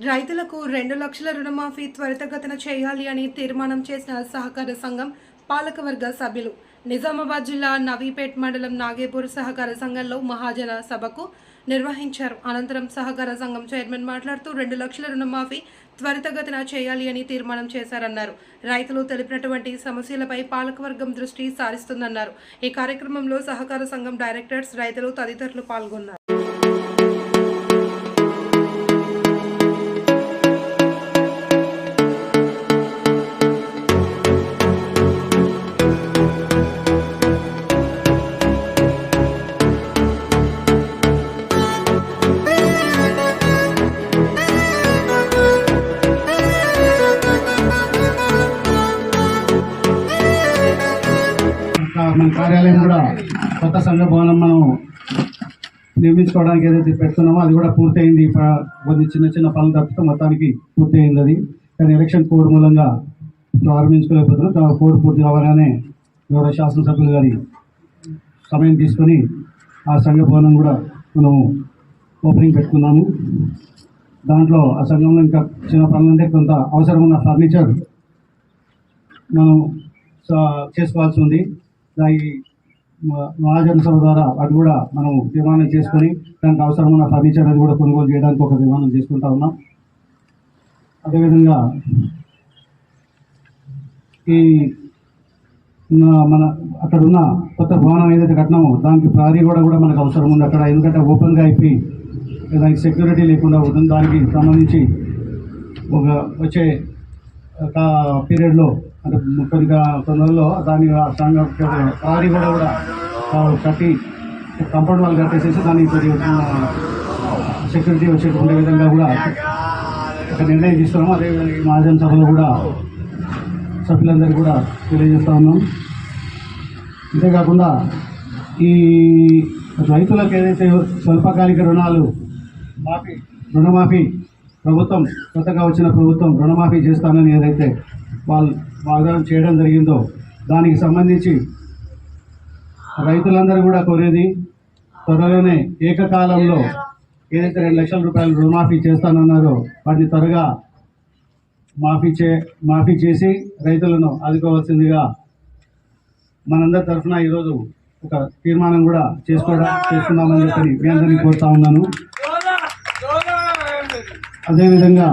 రైతులకు రెండు లక్షల రుణమాఫీ త్వరితగతిన చేయాలి అని తీర్మానం చేసిన సహకార సంఘం పాలకవర్గ సభ్యులు. నిజామాబాద్ జిల్లా నవీపేట్ మండలం నాగేపూర్ సహకార సంఘంలో మహాజన సభకు నిర్వహించారు. అనంతరం సహకార సంఘం చైర్మన్ మాట్లాడుతూ రెండు లక్షల రుణమాఫీ త్వరితగతిన చేయాలి అని తీర్మానం చేశారన్నారు. రైతులు తెలిపినటువంటి సమస్యలపై పాలకవర్గం దృష్టి సారిస్తుందన్నారు. ఈ కార్యక్రమంలో సహకార సంఘం డైరెక్టర్స్ రైతులు తదితరులు పాల్గొన్నారు. మన కార్యాలయం కూడా కొత్త సంఘ భవనం మనం నిర్మించుకోవడానికి ఏదైతే పెడుతున్నామో అది కూడా పూర్తయింది. కొన్ని చిన్న చిన్న పనులు తప్పితే మొత్తానికి పూర్తయింది అది. కానీ ఎలక్షన్ కోడ్ మూలంగా ప్రారంభించుకోలేకపోతున్నాం. కోడ్ పూర్తి కావాలనే గౌరవ శాసనసభ్యులు గారి సమయం తీసుకొని ఆ సంఘ భవనం కూడా మనం ఓపెనింగ్ పెట్టుకున్నాము. దాంట్లో ఆ సంఘంలో ఇంకా చిన్న పనులు అంటే కొంత అవసరం ఉన్న ఫర్నిచర్ మనం స- చేసుకోవాల్సి ఉంది. దానికి మహాజన సభ ద్వారా అది కూడా మనం తీర్మానం చేసుకొని దానికి అవసరమైన ఫర్నిచర్ అది కూడా కొనుగోలు చేయడానికి ఒక తీర్మానం చేసుకుంటా ఉన్నాం. అదేవిధంగా ఈ మన అక్కడ ఉన్న కొత్త భవనం ఏదైతే కట్టినామో దానికి ప్రారీ కూడా కూడా మనకు అవసరం ఉంది. అక్కడ ఎందుకంటే ఓపెన్గా అయిపోయి దానికి సెక్యూరిటీ లేకుండా ఉంటుంది. దానికి సంబంధించి ఒక వచ్చే ఒక పీరియడ్లో అంటే కొన్ని తొందరలో దాని ఆ కూడా కూడా కట్టి కంపౌండ్ వాళ్ళు కట్టేసేసి దానికి కొద్దిగా సెక్యూరిటీ వచ్చేటువంటి విధంగా కూడా ఒక నిర్ణయం తీసుకున్నాము. అదేవిధంగా ఈ మహాజన సభలో కూడా సభ్యులందరికీ కూడా తెలియజేస్తా ఉన్నాం. అంతేకాకుండా ఈ రైతులకు ఏదైతే స్వల్పకాలిక రుణాలు మాఫీ రుణమాఫీ ప్రభుత్వం కొత్తగా వచ్చిన ప్రభుత్వం రుణమాఫీ చేస్తానని ఏదైతే వాళ్ళు వాగ్దానం చేయడం జరిగిందో దానికి సంబంధించి రైతులందరూ కూడా కోరేది త్వరలోనే ఏకకాలంలో ఏదైతే రెండు లక్షల రూపాయలు రుణమాఫీ చేస్తానన్నారో వాటిని త్వరగా మాఫీ చే మాఫీ చేసి రైతులను ఆదుకోవాల్సిందిగా మనందరి తరఫున ఈరోజు ఒక తీర్మానం కూడా చేసుకోవడం చేసుకుందామని చెప్పి మీ అందరినీ కోరుతా ఉన్నాను. అదేవిధంగా